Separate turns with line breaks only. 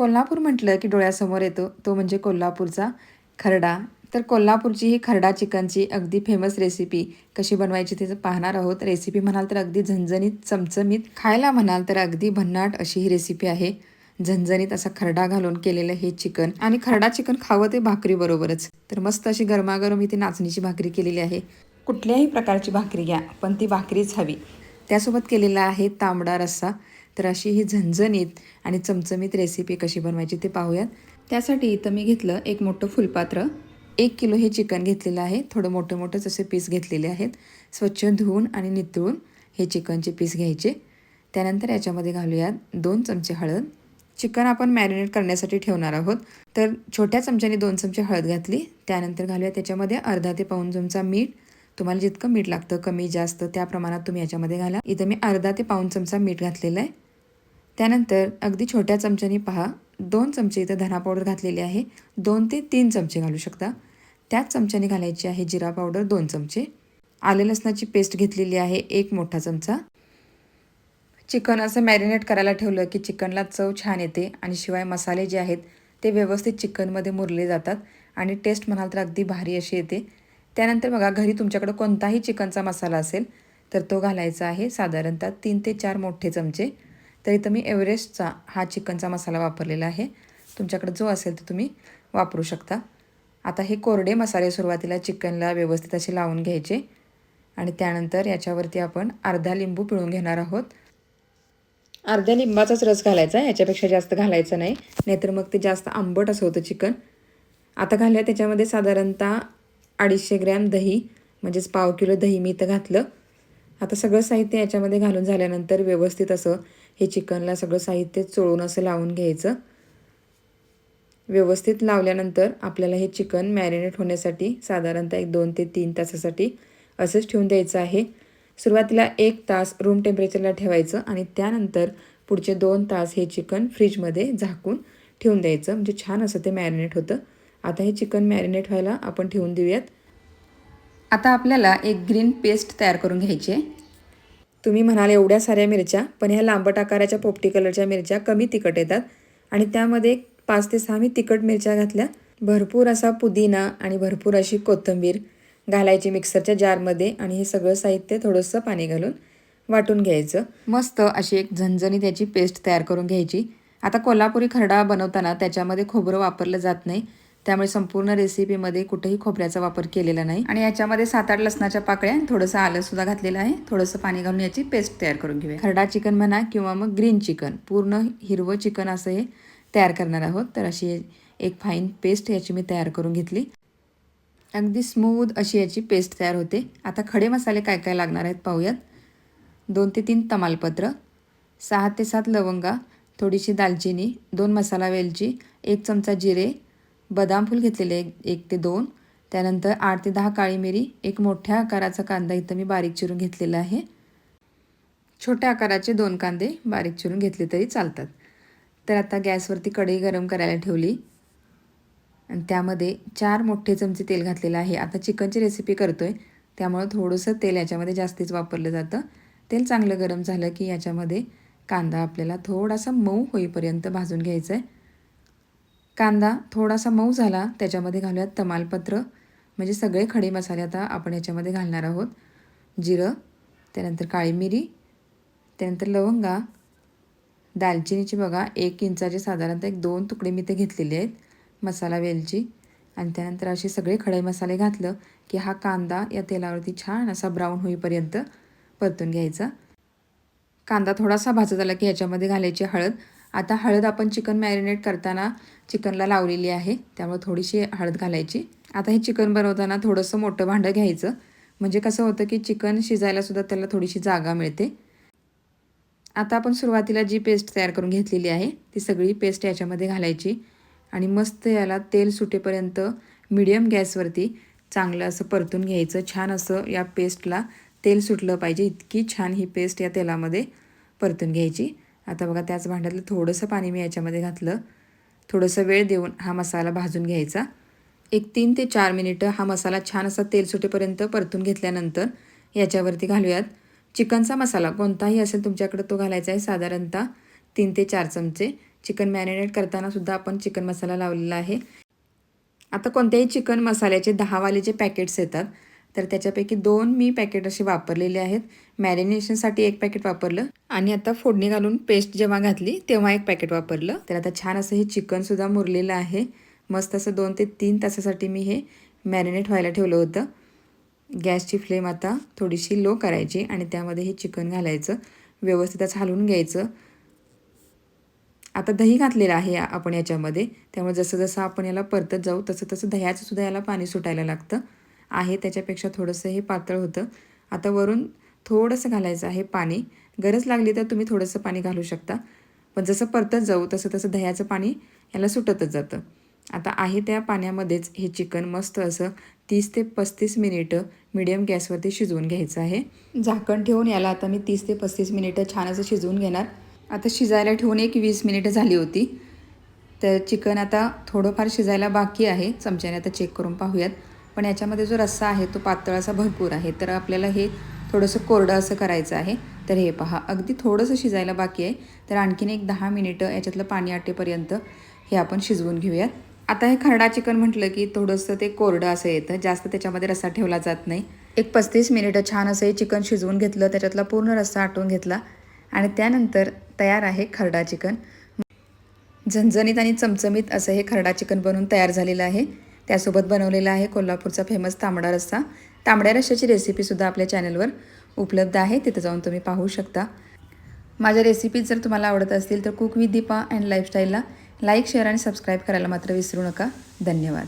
कोल्हापूर म्हटलं की डोळ्यासमोर येतो तो म्हणजे कोल्हापूरचा खरडा. तर कोल्हापूरची ही खरडा चिकनची अगदी फेमस रेसिपी कशी बनवायची ते पाहणार आहोत. रेसिपी म्हणाल तर अगदी झणझणीत चमचमीत खायला म्हणाल तर अगदी भन्नाट अशी ही रेसिपी आहे. झणझणीत असा खरडा घालून केलेलं हे चिकन. आणि खरडा चिकन खावं ते भाकरीबरोबरच तर मस्त अशी गरमागरम इथे नाचणीची भाकरी केलेली आहे. कुठल्याही प्रकारची भाकरी घ्या पण ती भाकरीच हवी. त्यासोबत केलेला आहे तांबडा रस्सा. तर अशी ही झणझणीत आणि चमचमीत रेसिपी कशी बनवायची ते पाहूयात. त्यासाठी इथं मी घेतलं एक मोठं फुलपात्र. एक किलो हे चिकन घेतलेलं आहे. थोडं मोठं मोठं असे पीस घेतलेले आहेत. स्वच्छ धुवून आणि नितळून हे चिकनचे पीस घ्यायचे. त्यानंतर याच्यामध्ये घालूयात दोन चमचे हळद. चिकन आपण मॅरिनेट करण्यासाठी ठेवणार आहोत. तर छोट्या चमच्याने दोन चमचे हळद घातली. त्यानंतर घालूया त्याच्यामध्ये अर्धा ते पाऊन चमचा मीठ. तुम्हाला जितकं मीठ लागतं कमी जास्त त्या प्रमाणात तुम्ही याच्यामध्ये घाला. इथं मी अर्धा ते पाऊन चमचा मीठ घातलेलं आहे. त्यानंतर अगदी छोट्या चमच्याने पहा. दोन चमचे इथं धना पावडर घातलेली आहे. दोन ते तीन चमचे घालू शकता. त्याच चमच्याने घालायची आहे जिरा पावडर दोन चमचे. आले लसणाची पेस्ट घेतलेली आहे एक मोठा चमचा. चिकन असं मॅरिनेट करायला ठेवलं की चिकनला चव छान येते आणि शिवाय मसाले जे आहेत ते व्यवस्थित चिकनमध्ये मुरले जातात आणि टेस्ट म्हणाल तर अगदी भारी अशी येते. त्यानंतर बघा घरी तुमच्याकडं कोणताही चिकनचा मसाला असेल तर तो घालायचा आहे साधारणतः तीन ते चार मोठे चमचे. तर इथं मी एव्हरेस्टचा हा चिकनचा मसाला वापरलेला आहे. तुमच्याकडे जो असेल तो तुम्ही वापरू शकता. आता हे कोरडे मसाले सुरुवातीला चिकनला व्यवस्थित असे लावून घ्यायचे आणि त्यानंतर याच्यावरती आपण अर्धा लिंबू पिळून घेणार आहोत. अर्ध्या लिंबाचाच रस घालायचा याच्यापेक्षा जास्त घालायचा नाही. नाहीतर मग ते जास्त आंबट असं होतं चिकन. आता घालूया त्याच्यामध्ये साधारणतः अडीचशे ग्रॅम दही म्हणजेच पाव किलो दही मी इथं घातलं. आता सगळं साहित्य याच्यामध्ये घालून झाल्यानंतर व्यवस्थित असं हे चिकनला सगळं साहित्य चोळून असं लावून घ्यायचं. व्यवस्थित लावल्यानंतर आपल्याला हे चिकन मॅरिनेट होण्यासाठी साधारणतः एक दोन ते तीन तासासाठी असंच ठेवून द्यायचं आहे. सुरुवातीला एक तास रूम टेम्परेचरला ठेवायचं आणि त्यानंतर पुढचे दोन तास हे चिकन फ्रीजमध्ये झाकून ठेवून द्यायचं. म्हणजे छान असं ते मॅरिनेट होतं. आता हे चिकन मॅरिनेट व्हायला आपण ठेवून देऊयात. आता आपल्याला एक ग्रीन पेस्ट तयार करून घ्यायची आहे. तुम्ही म्हणाल एवढ्या साऱ्या मिरच्या पण ह्या लांबट आकाराच्या पोपटी कलरच्या मिरच्या कमी तिखट येतात. आणि त्यामध्ये पाच ते सहा मी तिखट मिरच्या घातल्या. भरपूर असा पुदिना आणि भरपूर अशी कोथिंबीर घालायची मिक्सरच्या जारमध्ये आणि हे सगळं साहित्य थोडंसं पाणी घालून वाटून घ्यायचं. मस्त अशी एक झणझणी त्याची पेस्ट तयार करून घ्यायची. आता कोल्हापुरी खरडा बनवताना त्याच्यामध्ये खोबरं वापरलं जात नाही. त्यामुळे संपूर्ण रेसिपीमध्ये कुठेही खोबऱ्याचा वापर केलेला नाही. आणि याच्यामध्ये सात आठ लसणाच्या पाकळ्या थोडंसं आलं सुद्धा घातलेलं आहे. थोडंसं पाणी घालून याची पेस्ट तयार करून घेऊया. खरडा चिकन म्हणा किंवा मग ग्रीन चिकन पूर्ण हिरवं चिकन असं हे तयार करणार आहोत. तर अशी एक फाईन पेस्ट याची मी तयार करून घेतली. अगदी स्मूद अशी याची पेस्ट तयार होते. आता खडे मसाले काय काय लागणार आहेत पाहूयात. दोन ते तीन तमालपत्र सहा ते सात लवंगा थोडीशी दालचिनी दोन मसाला वेलची एक चमचा जिरे बदाम फूल घेतलेले एक ते दोन. त्यानंतर आठ ते दहा काळी मिरी एक मोठ्या आकाराचा कांदा इथं मी बारीक चिरून घेतलेला आहे. छोट्या आकाराचे दोन कांदे बारीक चिरून घेतले तरी चालतात. तर आता गॅसवरती कढई गरम करायला ठेवली. आणि त्यामध्ये चार मोठे चमचे तेल घातलेलं आहे. आता चिकनची रेसिपी करतो आहे त्यामुळं थोडंसं तेल याच्यामध्ये जास्तीच वापरलं जातं. तेल चांगलं गरम झालं की याच्यामध्ये कांदा आपल्याला थोडासा मऊ होईपर्यंत भाजून घ्यायचा आहे कांदा थोडासा मऊ झाला त्याच्यामध्ये घालूयात तमालपत्र. म्हणजे सगळे खडे मसाले आता आपण याच्यामध्ये घालणार आहोत. जिरं त्यानंतर काळी मिरी त्यानंतर लवंगा. दालचिनीची बघा एक इंचाचे साधारणतः एक दोन तुकडे मी ते घेतलेले आहेत मसाला वेलची. आणि त्यानंतर असे सगळे खडे मसाले घातलं की हा कांदा या तेलावरती छान असा ब्राऊन होईपर्यंत परतून घ्यायचा. कांदा थोडासा भाजत आला की ह्याच्यामध्ये घालायची हळद. आता हळद आपण चिकन मॅरिनेट करताना चिकनला लावलेली आहे. त्यामुळे थोडीशी हळद घालायची. आता हे चिकन बनवताना थोडंसं मोठं भांडं घ्यायचं. म्हणजे कसं होतं की चिकन शिजायलासुद्धा त्याला थोडीशी जागा मिळते. आता आपण सुरुवातीला जी पेस्ट तयार करून घेतलेली आहे ती सगळी पेस्ट याच्यामध्ये घालायची. आणि मस्त याला तेल सुटेपर्यंत मिडियम गॅसवरती चांगलं असं परतून घ्यायचं. छान असं या पेस्टला तेल सुटलं पाहिजे. इतकी छान ही पेस्ट या तेलामध्ये परतून घ्यायची. आता बघा त्याच भांड्यातलं थोडंसं पाणी मी याच्यामध्ये घातलं. थोडंसं वेळ देऊन हा मसाला भाजून घ्यायचा. एक तीन ते चार मिनिटं हा मसाला छान असा तेल सुटेपर्यंत परतून घेतल्यानंतर याच्यावरती घालूयात. चिकनचा मसाला कोणताही असेल तुमच्याकडे तो घालायचा आहे साधारणतः तीन ते चार चमचे. चिकन मॅरिनेट करतानासुद्धा आपण चिकन मसाला लावलेला आहे. आता कोणत्याही चिकन मसाल्याचे दहावाले जे पॅकेट्स येतात तर त्याच्यापैकी दोन मी पॅकेट असे वापरलेले आहेत. मॅरिनेशनसाठी एक पॅकेट वापरलं. आणि आता फोडणी घालून पेस्ट जेव्हा घातली तेव्हा एक पॅकेट वापरलं. तर आता छान असं हे चिकनसुद्धा मुरलेलं आहे. मस्त असं दोन ते तीन तासासाठी मी हे मॅरिनेट व्हायला ठेवलं होतं. गॅसची फ्लेम आता थोडीशी लो करायची आणि त्यामध्ये हे चिकन घालायचं. व्यवस्थित असं हलवून घ्यायचं. आता दही घातलेलं आहे या- आपण याच्यामध्ये. त्यामुळे जसं जसं आपण याला परतत जाऊ तसं तसं दह्याचं सुद्धा याला पाणी सुटायला लागतं. आहे त्याच्यापेक्षा थोडंसं हे पातळ होतं. आता वरून थोडंसं घालायचं आहे पाणी. गरज लागली तर तुम्ही थोडंसं पाणी घालू शकता. पण जसं परतत जाऊ तसं तसं दह्याचं पाणी याला सुटतच जातं. आता आहे त्या पाण्यामध्येच हे चिकन मस्त असं तीस ते पस्तीस मिनिटं मिडियम गॅसवरती शिजवून घ्यायचं आहे. झाकण ठेवून याला आता मी तीस ते पस्तीस मिनिटं छान असं शिजवून घेणार. आता शिजायला ठेवून एक वीस मिनिटं झाली होती. तर चिकन आता थोडंफार शिजायला बाकी आहे. चमच्याने आता चेक करून पाहूयात. पण याच्यामध्ये जो रस्सा आहे तो पातळ असा भरपूर आहे. तर आपल्याला हे थोडंसं कोरडं असं करायचं आहे. तर हे पहा अगदी थोडंसं शिजायला बाकी आहे. तर आणखीन एक दहा मिनिटं याच्यातलं पाणी आटेपर्यंत हे आपण शिजवून घेऊयात. आता हे खरडा चिकन म्हटलं की थोडंसं ते कोरडं असं येतं. जास्त त्याच्यामध्ये रस्सा ठेवला जात नाही. एक पस्तीस मिनिटं छान असं हे चिकन शिजवून घेतलं त्याच्यातला पूर्ण रस्सा आटवून घेतला आणि त्यानंतर तयार आहे खरडा चिकन. झणझणीत आणि चमचमीत असं हे खरडा चिकन बनवून तयार झालेलं आहे. त्यासोबत बनवलेला आहे कोल्हापूरचा फेमस तांबडा रस्सा. तांबड्या रस्स्याची रेसिपीसुद्धा आपल्या चॅनलवर उपलब्ध आहे. तिथं जाऊन तुम्ही पाहू शकता. माझ्या रेसिपीज जर तुम्हाला आवडत असतील तर कुक विथ दीपा अँड लाईफस्टाईलला लाईक शेअर आणि सबस्क्राईब करायला मात्र विसरू नका. धन्यवाद.